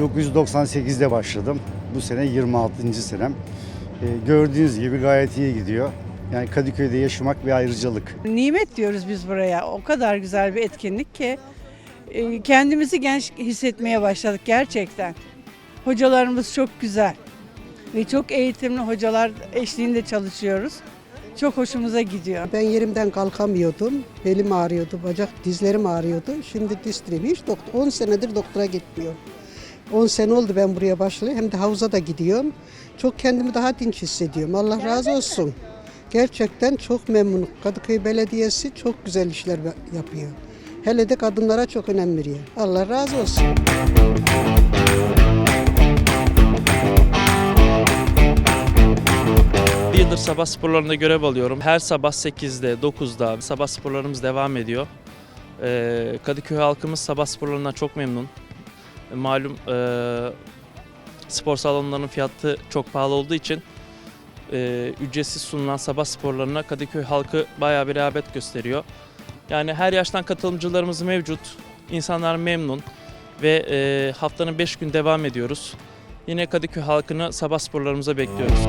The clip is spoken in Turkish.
1998'de başladım. Bu sene 26. senem. Ee, gördüğünüz gibi gayet iyi gidiyor. Yani Kadıköy'de yaşamak bir ayrıcalık. Nimet diyoruz biz buraya. O kadar güzel bir etkinlik ki e, kendimizi genç hissetmeye başladık gerçekten. Hocalarımız çok güzel ve çok eğitimli hocalar eşliğinde çalışıyoruz. Çok hoşumuza gidiyor. Ben yerimden kalkamıyordum. Belim ağrıyordu, bacak dizlerim ağrıyordu. Şimdi distriyim. Hiç doktor, 10 senedir doktora gitmiyorum. 10 sene oldu ben buraya başlayalı. Hem de havuza da gidiyorum. Çok kendimi daha dinç hissediyorum. Allah razı olsun. Gerçekten çok memnunum. Kadıköy Belediyesi çok güzel işler yapıyor. Hele de kadınlara çok önem veriyor. Allah razı olsun. Bir yıldır sabah sporlarında görev alıyorum. Her sabah 8'de, 9'da sabah sporlarımız devam ediyor. Ee, Kadıköy halkımız sabah sporlarından çok memnun. E, Malum e, spor salonlarının fiyatı çok pahalı olduğu için e, ücretsiz sunulan sabah sporlarına Kadıköy halkı bayağı bir rağbet gösteriyor. Yani her yaştan katılımcılarımız mevcut. İnsanlar memnun ve e, haftanın 5 gün devam ediyoruz. Yine Kadıköy halkını sabah sporlarımıza bekliyoruz.